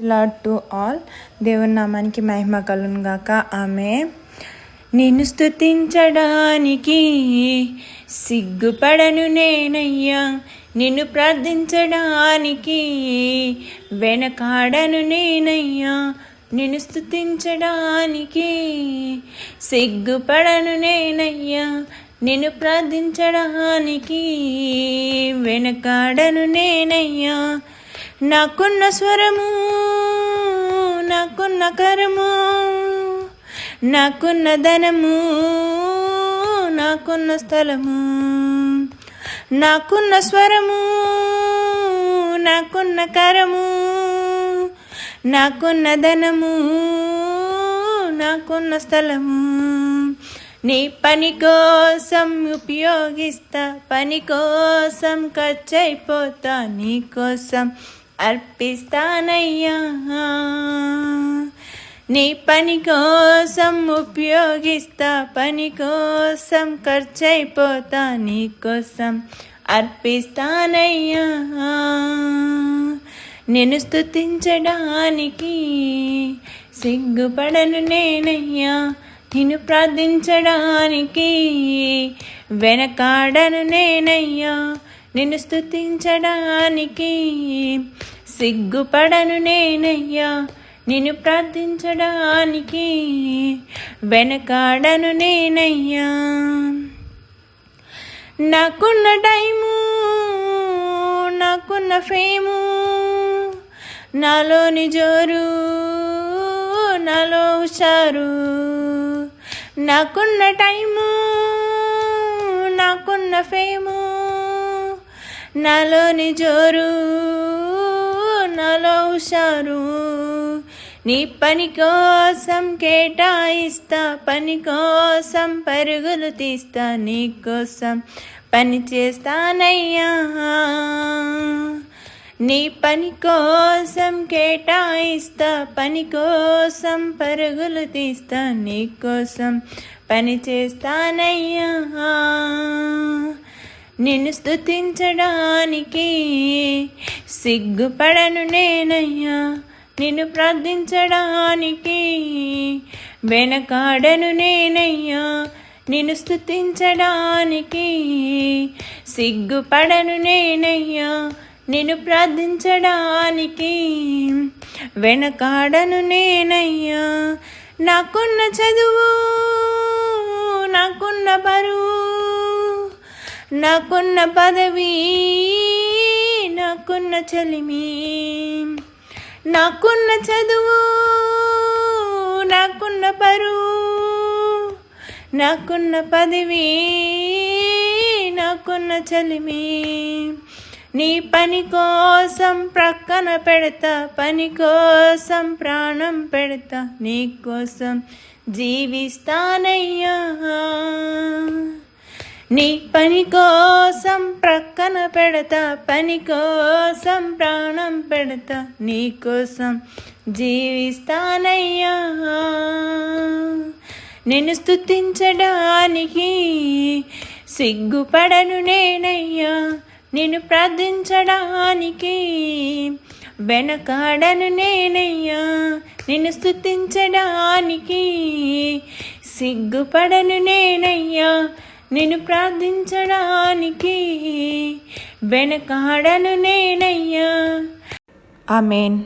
Lord to all. దేవుని నామానికి మహిమ కలుగాక ఆమె నిన్ను స్తుతించడానికి సిగ్గుపడను నేనయ్యా. నిన్ను ప్రార్థించడానికి వెనకాడను నేనయ్యా. నిన్ను స్తుతించడానికి సిగ్గుపడను నేనయ్యా. నిన్ను ప్రార్థించడానికి వెనకాడను నేనయ్యా. నాకున్న స్వరము నాకున్న కరము నాకున్న ధనము నాకున్న స్థలము నాకున్న స్వరము నాకున్న కరము నాకున్న ధనము నాకున్న స్థలము. నీ పని కోసం ఉపయోగిస్తా పని కోసం ఖర్చయిపోతా నీ కోసం అర్పిస్తానయ్యా. నీ పని కోసం ఉపయోగిస్తా పని కోసం ఖర్చయిపోతా నీ కోసం అర్పిస్తానయ్యా. నేను స్తుతించడానికి సిగ్గుపడను నేనయ్యా. నిన్ను ప్రార్థించడానికి వెనకాడను నేనయ్యా. నిన్ను స్తుతించడానికి సిగ్గుపడను నేనయ్యా. నిన్ను ప్రార్థించడానికి వెనకాడను నేనయ్యా. నాకున్న టైము నాకున్న ఫేము నాలోని జోరు నాలో హుషారు. నాకున్న టైము నాకున్న ఫేము నాలోని జోరు నాలో హుషారు. నీ పని కోసం కేటాయిస్తా పని కోసం పరుగులు తీస్తా నీ కోసం పని చేస్తానయ్యా. నీ పని కోసం కేటాయిస్తా పని కోసం పరుగులు తీస్తా నీ కోసం పని చేస్తానయ్యా. నిన్ను స్థుతించడానికే సిగ్గుపడను నేనయ్యా. నిన్ను ప్రార్థించడానికి వెనకాడను నేనయ్యా. నిన్ను స్తుతించడానికి సిగ్గుపడను నేనయ్యా. నిన్ను ప్రార్థించడానికి వెనకాడను నేనయ్యా. నాకున్న చదువు నాకున్న బరువు నాకున్న పదవి నాకున్న చలిమి నాకున్న చదువు నాకున్న పరువు నాకున్న పదవి నాకున్న చలిమి. నీ పని కోసం ప్రక్కన పెడతా పని కోసం ప్రాణం పెడతా నీ కోసం జీవిస్తానయ్యా. నీ పని కోసం ప్రక్కన పెడతా పని కోసం ప్రాణం పెడతా నీ కోసం జీవిస్తానయ్యా. నిన్ను స్థుతించడానికి సిగ్గుపడను నేనయ్యా. నిన్ను ప్రార్థించడానికి వెనకాడను నేనయ్యా. నిన్ను స్థుతించడానికి సిగ్గుపడను నేనయ్యా. నిన్ను ప్రార్థించడానికి వెనకాడను నేనయ్యా. ఆమెన్.